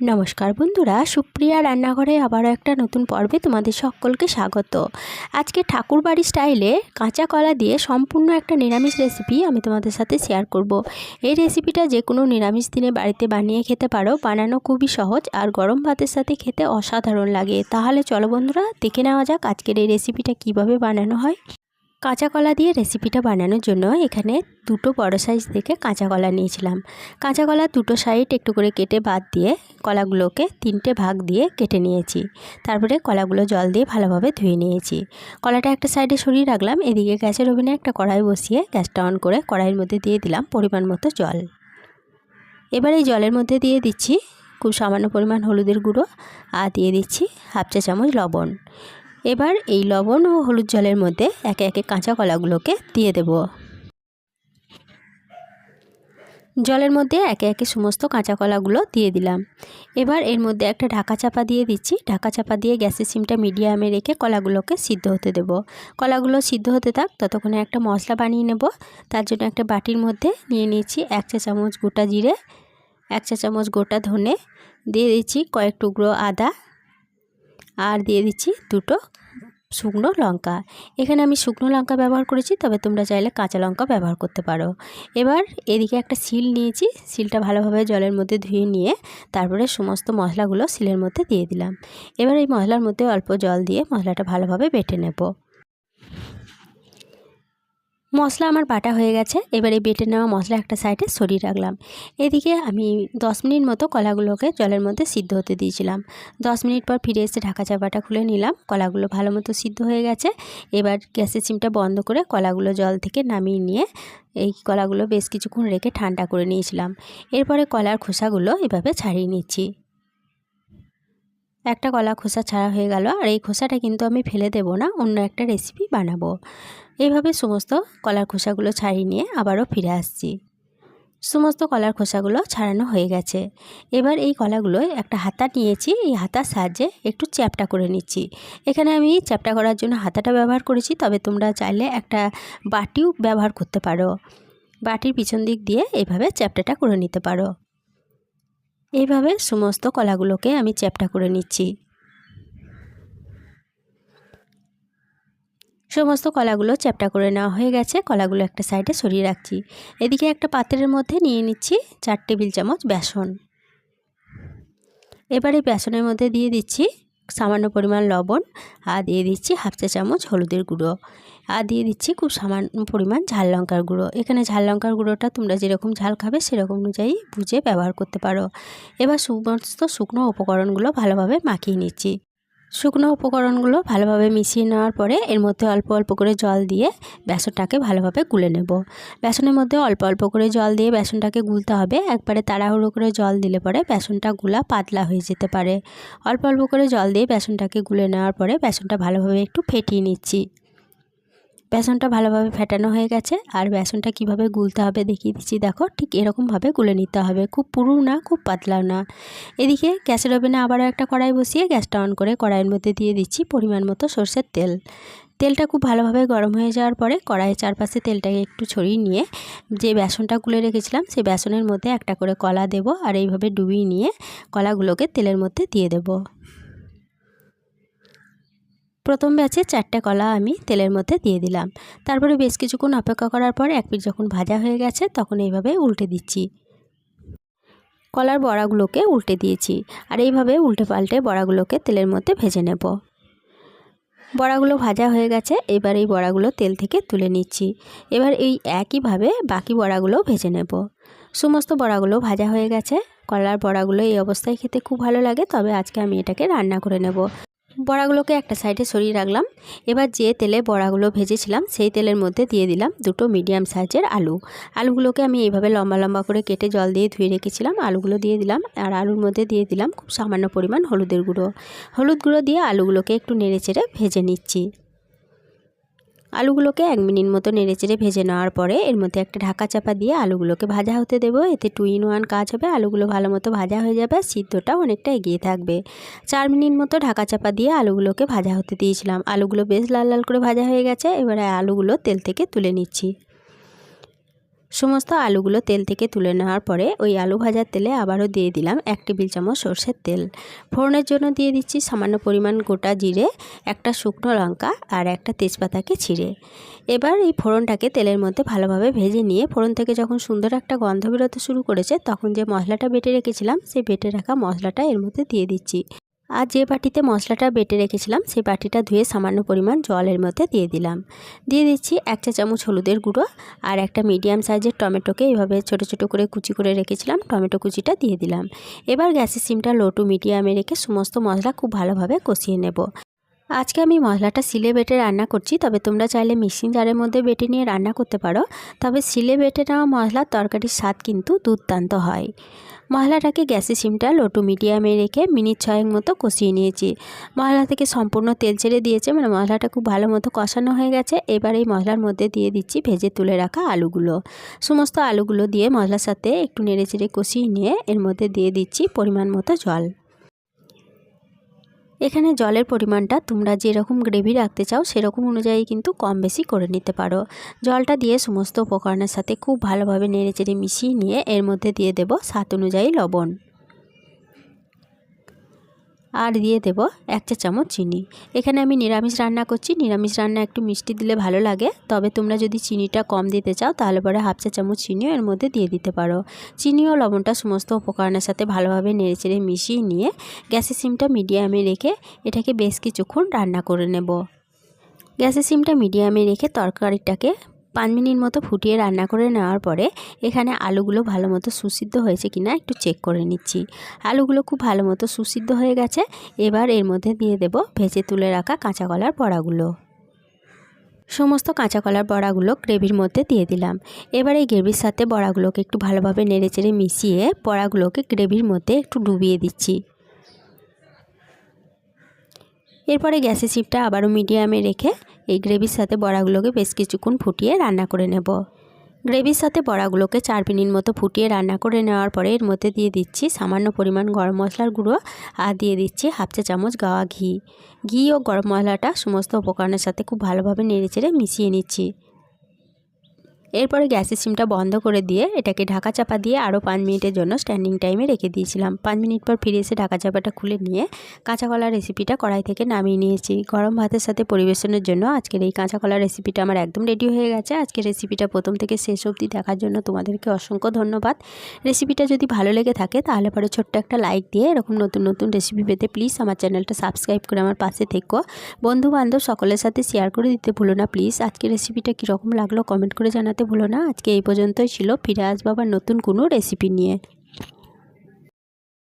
নমস্কার বন্ধুরা, সুপ্রিয়া রান্নাঘরে আবারও একটা নতুন পর্বে তোমাদের সকলকে স্বাগত। আজকে ঠাকুরবাড়ি স্টাইলে কাঁচা কলা দিয়ে সম্পূর্ণ একটা নিরামিষ রেসিপি আমি তোমাদের সাথে শেয়ার করব। এই রেসিপিটা যে কোনো নিরামিষ দিনে বাড়িতে বানিয়ে খেতে পারো। বানানো খুবই সহজ আর গরম ভাতের সাথে খেতে অসাধারণ লাগে। তাহলে চলো বন্ধুরা, দেখে নেওয়া যাক আজকের এই রেসিপিটা কীভাবে বানানো হয়। কাঁচা কলা দিয়ে রেসিপিটা বানানোর জন্য এখানে দুটো বড় সাইজ থেকে কাঁচা কলা নিয়েছিলাম। কাঁচা কলা দুটো সাইড একটু করে কেটে বাদ দিয়ে কলাগুলোকে তিনটে ভাগ দিয়ে কেটে নিয়েছি। তারপরে কলাগুলো জল দিয়ে ভালোভাবে ধুয়ে নিয়েছি। কলাটা একটা সাইডে সরিয়ে রাখলাম, এদিকে গ্যাসের ওভেনে একটা কড়াই বসিয়ে গ্যাসটা অন করে কড়াইয়ের মধ্যে দিয়ে দিলাম পরিমাণ মতো জল। এবার এই জলের মধ্যে দিয়ে দিচ্ছি খুব সামান্য পরিমাণ হলুদের গুঁড়ো আর দিয়ে দিচ্ছি হাফ চা চামচ লবণ। এবার এই লবণ ও হলুদ জলের মধ্যে একে একে কাঁচা কলাগুলোকে দিয়ে দেব। জলের মধ্যে একে একে সমস্ত কাঁচা কলাগুলো দিয়ে দিলাম। এবার এর মধ্যে একটা ঢাকা চাপা দিয়ে দিচ্ছি। ঢাকা চাপা দিয়ে গ্যাসের সিমটা মিডিয়ামে রেখে কলাগুলোকে সিদ্ধ হতে দেব। কলাগুলো সিদ্ধ হতে থাক, ততক্ষণে একটা মশলা বানিয়ে নেব। তার জন্য একটা বাটির মধ্যে নিয়ে নিয়েছি এক চা চামচ গোটা জিরে, এক চা চামচ গোটা ধনে, দিয়ে দিচ্ছি কয়েক টুকরো আদা, আর দিয়ে দিচ্ছি দুটো শুকনো লঙ্কা। এখানে আমি শুকনো লঙ্কা ব্যবহার করেছি, তবে তোমরা চাইলে কাঁচা লঙ্কা ব্যবহার করতে পারো। এবার এদিকে একটা শিল নিয়েছি শিলটা ভালোভাবে জলের মধ্যে ধুয়ে নিয়ে তারপরে সমস্ত মশলাগুলো শিলের মধ্যে দিয়ে দিলাম। এবার এই মশলার মধ্যে অল্প জল দিয়ে মশলাটা ভালোভাবে বেটে নেব। মশলা আমার বাটা হয়ে গেছে। এবারে বেটে নেওয়া মশলা একটা সাইডে সরিয়ে রাখলাম। এদিকে আমি দশ মিনিট মতো কলাগুলোকে জলের মধ্যে সিদ্ধ হতে দিয়েছিলাম। দশ মিনিট পর ফিরে এসে ঢাকা চাপাটা খুলে নিলাম। কলাগুলো ভালো মতো সিদ্ধ হয়ে গেছে। এবার গ্যাসের সিমটা বন্ধ করে কলাগুলো জল থেকে নামিয়ে নিয়ে এই কলাগুলো বেশ কিছুক্ষণ রেখে ঠান্ডা করে নিয়েছিলাম। এরপরে কলার খোসাগুলো এভাবে ছাড়িয়ে নিচ্ছি। একটা কলা খোসা ছাড়া হয়ে গেল, আর এই খোসাটা কিন্তু আমি ফেলে দেব না, অন্য একটা রেসিপি বানাবো। এইভাবে সমস্ত কলার খোসাগুলো ছাড়িয়ে নিয়ে আবারও ফিরে আসছি। সমস্ত কলার খোসাগুলো ছাড়ানো হয়ে গেছে। এবার এই কলাগুলো একটা হাতা নিয়েছি, এই হাতার সাহায্যে একটু চ্যাপটা করে নিচ্ছি। এখানে আমি চ্যাপটা করার জন্য হাতাটা ব্যবহার করেছি, তবে তোমরা চাইলে একটা বাটিও ব্যবহার করতে পারো। বাটির পিছন দিক দিয়ে এইভাবে চ্যাপটাটা করে নিতে পারো। এইভাবে সমস্ত কলাগুলোকে আমি চ্যাপটা করে নিচ্ছি। সমস্ত কলাগুলো চ্যাপটা করে নেওয়া হয়ে গেছে, কলাগুলো একটা সাইডে সরিয়ে রাখছি। এদিকে একটা পাত্রের মধ্যে নিয়ে নিচ্ছি চার টেবিল চামচ বেসন। এবারে বেসনের মধ্যে দিয়ে দিচ্ছি সামান্য পরিমাণ লবণ আর দিয়ে দিচ্ছি হাফ চা চামচ হলুদের গুঁড়ো। আর দিয়ে দিচ্ছি খুব সামান্য পরিমাণ ঝাল লঙ্কার গুঁড়ো। এখানে ঝাল লঙ্কার গুঁড়োটা তোমরা যেরকম ঝাল খাবে সেরকম অনুযায়ী বুঝে ব্যবহার করতে পারো। এবার সমস্ত শুকনো উপকরণগুলো ভালোভাবে মাখিয়ে নিচ্ছি। শুকনো উপকরণগুলো ভালোভাবে মিশিয়ে নেওয়ার পরে এর মধ্যে অল্প অল্প করে জল দিয়ে বেসনটাকে ভালোভাবে গুলে নেব। বেসনের মধ্যে অল্প অল্প করে জল দিয়ে বেসনটাকে গুলতে হবে। একবারে তাড়াহুড়ো করে জল দিলে পরে বেসনটা গুলা পাতলা হয়ে যেতে পারে। অল্প অল্প করে জল দিয়ে বেসনটাকে গুলে নেওয়ার পরে বেসনটা ভালোভাবে একটু ফেটিয়ে নিচ্ছি। বেসনটা ভালোভাবে ফেটানো হয়ে গেছে, আর বেসনটা কীভাবে গুলতে হবে দেখিয়ে দিচ্ছি। দেখো, ঠিক এরকমভাবে গুলে নিতে হবে। খুব পুরু না, খুব পাতলাও না। এদিকে গ্যাসের ওভেনে আবারও একটা কড়াই বসিয়ে গ্যাসটা অন করে কড়াইয়ের মধ্যে দিয়ে দিচ্ছি পরিমাণ মতো সর্ষের তেল। তেলটা খুব ভালোভাবে গরম হয়ে যাওয়ার পরে কড়াইয়ের চারপাশে তেলটাকে একটু ছড়িয়ে নিয়ে যে বেসনটা গুলে রেখেছিলাম সেই বেসনের মধ্যে একটা করে কলা দেব, আর এইভাবে ডুবিয়ে নিয়ে কলাগুলোকে তেলের মধ্যে দিয়ে দেবো। প্রথম ব্যাচে চারটে কলা আমি তেলের মধ্যে দিয়ে দিলাম। তারপরে বেশ কিছুক্ষণ অপেক্ষা করার পর এক পিঠ যখন ভাজা হয়ে গেছে তখন এইভাবে উল্টে দিচ্ছি। কলার বড়াগুলোকে উল্টে দিয়েছি আর এইভাবে উল্টে পাল্টে বড়াগুলোকে তেলের মধ্যে ভেজে নেব। বড়াগুলো ভাজা হয়ে গেছে, এবার এই বড়াগুলো তেল থেকে তুলে নিচ্ছি। এবার এই একইভাবে বাকি বড়াগুলো ভেজে নেব। সমস্ত বড়াগুলো ভাজা হয়ে গেছে। কলার বড়াগুলো এই অবস্থায় খেতে খুব ভালো লাগে, তবে আজকে আমি এটাকে রান্না করে নেব। বড়াগুলোকে একটা সাইডে সরিয়ে রাখলাম। এবার যে তেলে বড়াগুলো ভেজেছিলাম, সেই তেলের মধ্যে দিয়ে দিলাম দুটো মিডিয়াম সাইজের আলু। আলুগুলোকে আমি এইভাবে লম্বা লম্বা করে কেটে জল দিয়ে ধুয়ে রেখেছিলাম। আলুগুলো দিয়ে দিলাম আর আলুর মধ্যে দিয়ে দিলাম খুব সামান্য পরিমাণ হলুদের গুঁড়ো। হলুদ গুঁড়ো দিয়ে আলুগুলোকে একটু নেড়ে চেড়ে ভেজে নিচ্ছি। আলুগুলোকে এক মিনিট মতো নেড়ে চেড়ে ভেজে নেওয়ার পরে এর মধ্যে একটা ঢাকা চাপা দিয়ে আলুগুলোকে ভাজা হতে দেব। এতে টু ইন ওয়ান কাজ হবে। আলুগুলো ভালো মতো ভাজা হয়ে যাবে সিদ্ধটা অনেকটা এগিয়ে থাকবে। চার মিনিট মতো ঢাকা চাপা দিয়ে আলুগুলোকে ভাজা হতে দিয়েছিলাম। আলুগুলো বেশ লাল লাল করে ভাজা হয়ে গেছে। এবারে আলুগুলো তেল থেকে তুলে নিচ্ছি। সমস্ত আলুগুলো তেল থেকে তুলে নেওয়ার পরে ওই আলু ভাজার তেলে আবারও দিয়ে দিলাম এক টেবিল চামচ সর্ষের তেল। ফোড়নের জন্য দিয়ে দিচ্ছি সামান্য পরিমাণ গোটা জিরে, একটা শুকনো লঙ্কা আর একটা তেজপাতাকে ছিঁড়ে। এবার এই ফোড়নটাকে তেলের মধ্যে ভালোভাবে ভেজে নিয়ে ফোড়ন থেকে যখন সুন্দর একটা গন্ধ বেরোতে শুরু করেছে, তখন যে মশলাটা বেটে রেখেছিলাম, সেই বেটে রাখা মশলাটা এর মধ্যে দিয়ে দিচ্ছি। আর যে বাটিতে মশলাটা বেটে রেখেছিলাম, সেই বাটিটা ধুয়ে সামান্য পরিমাণ জলের মধ্যে দিয়ে দিলাম। দিয়ে দিচ্ছি এক চা চামচ হলুদের গুঁড়ো আর একটা মিডিয়াম সাইজের টমেটোকে এভাবে ছোটো ছোটো করে কুচি করে রেখেছিলাম, টমেটো কুচিটা দিয়ে দিলাম। এবার গ্যাসের সিমটা লো টু মিডিয়ামে রেখে সমস্ত মশলা খুব ভালোভাবে কষিয়ে নেব। আজকে আমি মশলাটা সিলে বেটে রান্না করছি, তবে তোমরা চাইলে মিক্সিং জারের মধ্যে বেটে নিয়ে রান্না করতে পারো। তবে সিলে বেটে নেওয়া মশলার তরকারির স্বাদ কিন্তু দুর্দান্ত হয়। মশলাটাকে গ্যাসের সিমটা লোটু মিডিয়ামে রেখে মিনিট ছয়েক মতো কষিয়ে নিয়েছি। মশলা থেকে সম্পূর্ণ তেল ছেড়ে দিয়েছে মানে মশলাটা খুব ভালো মতো কষানো হয়ে গেছে। এবার এই মশলার মধ্যে দিয়ে দিচ্ছি ভেজে তুলে রাখা আলুগুলো। সমস্ত আলুগুলো দিয়ে মশলার সাথে একটু নেড়ে চেড়ে কষিয়ে নিয়ে এর মধ্যে দিয়ে দিচ্ছি পরিমাণ মতো জল। এখানে জলের পরিমাণটা তোমরা যেরকম গ্রেভি রাখতে চাও, সেরকম অনুযায়ী কিন্তু কম বেশি করে নিতে পারো। জলটা দিয়ে সমস্ত উপকরণের সাথে খুব ভালোভাবে নেড়েচেড়ে মিশিয়ে নিয়ে এর মধ্যে দিয়ে দেব স্বাদ অনুযায়ী লবণ। আর দিয়ে দেব এক চা চামচ চিনি। এখানে আমি নিরামিষ রান্না করছি। নিরামিষ রান্না একটু মিষ্টি দিলে ভালো লাগে। তবে তোমরা যদি চিনিটা কম দিতে চাও, তাহলে পরে হাফ চা চামচ চিনিও এর মধ্যে দিয়ে দিতে পারো। চিনি ও লবণটা সমস্ত উপকরণের সাথে ভালোভাবে নেড়েচেড়ে মিশিয়ে নিয়ে গ্যাসের সিমটা মিডিয়ামে রেখে এটাকে বেশ কিছুক্ষণ রান্না করে নেব। গ্যাসের সিমটা মিডিয়ামে রেখে তরকারিটাকে পাঁচ মিনিট মতো ফুটিয়ে রান্না করে নেওয়ার পরে এখানে আলুগুলো ভালো মতো সুসিদ্ধ হয়েছে কিনা একটু চেক করে নিচ্ছি। আলুগুলো খুব ভালো মতো সুসিদ্ধ হয়ে গেছে। এবার এর মধ্যে দিয়ে দেব ভেজে তুলে রাখা কাঁচা কলার বড়াগুলো। সমস্ত কাঁচা কলার বড়াগুলো গ্রেভির মধ্যে দিয়ে দিলাম। এবার এই গ্রেভির সাথে বড়াগুলোকে একটু ভালোভাবে নেড়েচেড়ে মিশিয়ে বড়াগুলোকে গ্রেভির মধ্যে একটু ডুবিয়ে দিচ্ছি। এরপরে গ্যাসের চিপটা আবারও মিডিয়ামে রেখে এই গ্রেভির সাথে বড়াগুলোকে বেশ কিছুক্ষণ ফুটিয়ে রান্না করে নেব। গ্রেভির সাথে বড়াগুলোকে চার মিনিট মতো ফুটিয়ে রান্না করে নেওয়ার পরে এর মধ্যে দিয়ে দিচ্ছি সামান্য পরিমাণ গরম মশলার গুঁড়ো আর দিয়ে দিচ্ছি হাফ চা চামচ গাওয়া ঘি। ঘি ও গরম মশলাটা সমস্ত উপকরণের সাথে খুব ভালোভাবে নেড়ে চেড়ে মিশিয়ে নিচ্ছি। এরপরে গ্যাসের সিমটা বন্ধ করে দিয়ে এটাকে ঢাকা চাপা দিয়ে আরও পাঁচ মিনিটের জন্য স্ট্যান্ডিং টাইমে রেখে দিয়েছিলাম। পাঁচ মিনিট পর ফিরে এসে ঢাকা চাপাটা খুলে নিয়ে কাঁচা কলার রেসিপিটা কড়াই থেকে নামিয়ে নিয়েছি। গরম ভাতের সাথে পরিবেশনের জন্য আজকের এই কাঁচা কলার রেসিপিটা আমার একদম রেডি হয়ে গেছে। আজকের রেসিপিটা প্রথম থেকে শেষ অবধি দেখার জন্য তোমাদেরকে অসংখ্য ধন্যবাদ। রেসিপিটা যদি ভালো লেগে থাকে তাহলে পরে ছোট্ট একটা লাইক দিয়ে এরকম নতুন নতুন রেসিপি পেতে প্লিজ আমার চ্যানেলটা সাবস্ক্রাইব করে আমার পাশে থেকো। বন্ধু বান্ধব সকলের সাথে শেয়ার করে দিতে ভুলো না প্লিজ আজকের রেসিপিটা কীরকম লাগল কমেন্ট করে জানাতে ভুলো না আজকে এই পর্যন্তই ছিল। ফিরে আসব আবার নতুন কোনো রেসিপি নিয়ে।